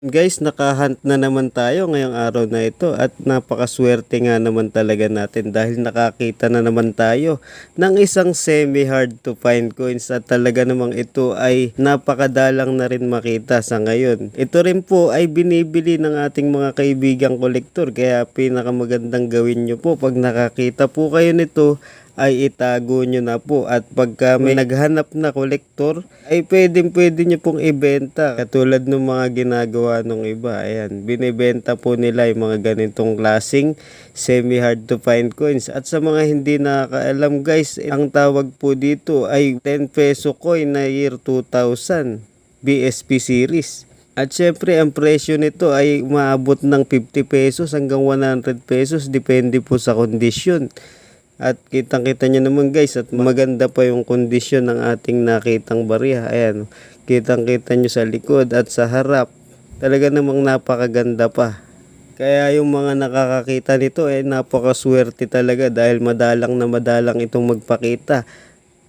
Guys, nakahunt na naman tayo ngayong araw na ito at napakaswerte nga naman talaga natin dahil nakakita na naman tayo ng isang semi-hard to find coins at talaga namang ito ay napakadalang na rin makita sa ngayon. Ito rin po ay binibili ng ating mga kaibigang kolektor kaya pinakamagandang gawin nyo po pag nakakita po kayo nito ay itago nyo na po. At pagka may naghanap na kolektor ay pwedeng pwede nyo pong ibenta. Katulad ng mga ginagawa ng iba ayan binibenta po nila yung mga ganitong klaseng semi hard to find coins. At sa mga hindi nakakaalam guys ang tawag po dito ay 10 peso coin na year 2000 BSP series. At syempre, ang presyo nito ay umaabot ng 50 pesos hanggang 100 pesos depende po sa kondisyon. At kitang-kita nyo naman guys at maganda pa yung kondisyon ng ating nakitang barya. Ayan, kitang-kita nyo sa likod at sa harap. Talaga namang napakaganda pa. Kaya yung mga nakakakita nito eh napakaswerte talaga dahil madalang na madalang itong magpakita.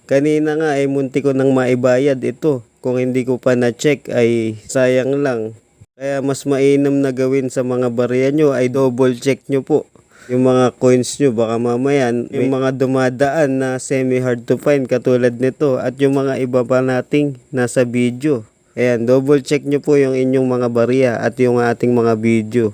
Kanina nga ay munti ko nang maibayad ito. Kung hindi ko pa na-check ay sayang lang. Kaya mas mainam na gawin sa mga barya nyo ay double check nyo po. Yung mga coins nyo baka mamaya yung mga dumadaan na semi hard to find katulad nito at yung mga iba pa nating nasa video. Ayan, double check nyo po yung inyong mga barya at yung ating mga video.